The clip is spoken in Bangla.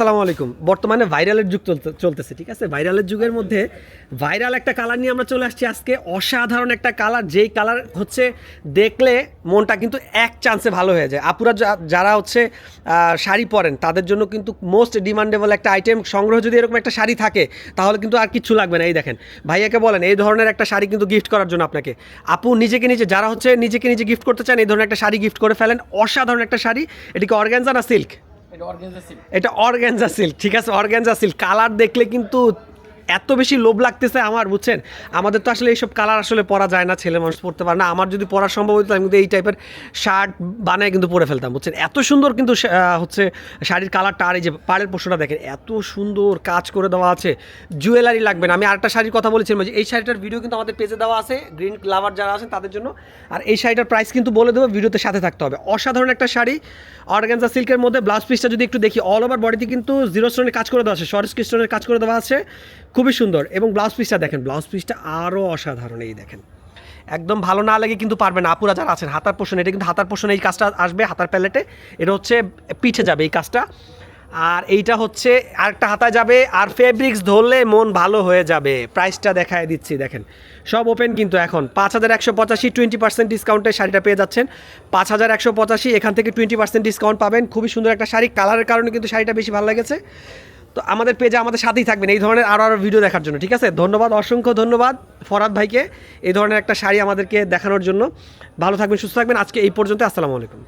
আসসালামু আলাইকুম। বর্তমানে ভাইরালের যুগ চলতেছে, ঠিক আছে? ভাইরালের যুগের মধ্যে ভাইরাল একটা কালার নিয়ে আমরা চলে আসছি আজকে। অসাধারণ একটা কালার যেই কালার হচ্ছে দেখলে মনটা কিন্তু এক চান্সে ভালো হয়ে যায়। আপুরা যারা হচ্ছে শাড়ি পরেন, তাদের জন্য কিন্তু মোস্ট ডিমান্ডেবল একটা আইটেম সংগ্রহ যদি এরকম একটা শাড়ি থাকে, তাহলে কিন্তু আর কিচ্ছু লাগবে না। এই দেখেন, ভাইয়াকে বলেন, এই ধরনের একটা শাড়ি কিন্তু গিফট করার জন্য আপনাকে। আপু, নিজেকে নিজে, যারা হচ্ছে নিজেকে নিজে গিফট করতে চান, এই ধরনের একটা শাড়ি গিফট করে ফেলেন। অসাধারণ একটা শাড়ি, এটিকে অর্গ্যানজা না সিল্ক? এটা অর্গানজা সিল্ক। এটা অর্গ্যানজা সিল্ক ঠিক আছে অর্গ্যানজা সিল্ক। কালার দেখলে কিন্তু এত বেশি লোভ লাগতেছে আমার, বুঝছেন? আমাদের তো আসলে এইসব কালার আসলে পরা যায় না, ছেলে মানুষ পরতে পারে না। আমার যদি পরা সম্ভব হতো আমি কিন্তু এই টাইপের শার্ট বানায় কিন্তু পরে ফেলতাম, বুঝছেন? এত সুন্দর কিন্তু হচ্ছে শাড়ির কালারটা আর এই যে পাড়ের পোষণটা দেখেন, এত সুন্দর কাজ করে দেওয়া আছে। জুয়েলারি লাগবে না। আমি আরেকটা শাড়ির কথা বলেছিলাম যে, এই শাড়িটার ভিডিও কিন্তু আমাদের পেজে দেওয়া আছে গ্রিন লাভার যারা আছেন তাদের জন্য। আর এই শাড়িটার প্রাইস কিন্তু বলে দেবো ভিডিওতে সাথে থাকতে হবে। অসাধারণ একটা শাড়ি অর্গানজা সিল্কের মধ্যে ব্লাউজ পিসটা যদি একটু দেখি অল ওভার বডিতে কিন্তু জিরো স্টোনের কাজ করে দেওয়া আছে শর্ট স্টোনের কাজ করে দেওয়া আছে। খুবই সুন্দর এবং ব্লাউজ পিসটা দেখেন ব্লাউজ পিসটা আরও অসাধারণ এই দেখেন। একদম ভালো না লাগে কিন্তু পারবেন আপুরা যারা আছেন, হাতার পোষণ, এটা কিন্তু হাতার পোষণ এই কাজটা আসবে, হাতার প্যালেটে এটা হচ্ছে পিঠে যাবে এই কাজটা। আর এইটা হচ্ছে আরেকটা হাতায় যাবে, আর ফেব্রিক্স ধরলে মন ভালো হয়ে যাবে। প্রাইসটা দেখায় দিচ্ছি, দেখেন। সব ওপেন কিন্তু এখন। পাঁচ হাজার একশো পঁচাশি টোয়েন্টি পার্সেন্ট ডিসকাউন্টে শাড়িটা পেয়ে যাচ্ছেন। পাঁচ হাজার একশো পঁচাশি, এখান থেকে টোয়েন্টি পার্সেন্ট ডিসকাউন্ট পাবেন। খুবই সুন্দর একটা শাড়ি। কালারের কারণে কিন্তু শাড়িটা বেশি ভালো লেগেছে। তো আমাদের পেজে আমাদের সাথেই থাকবেন এই ধরনের আরও আরও ভিডিও দেখার জন্য, ঠিক আছে? ধন্যবাদ, অসংখ্য ধন্যবাদ ফরাদ ভাইকে এই ধরনের একটা শাড়ি আমাদেরকে দেখানোর জন্য। ভালো থাকবেন, সুস্থ থাকবেন। আজকে এই পর্যন্ত আসসালামু আলাইকুম।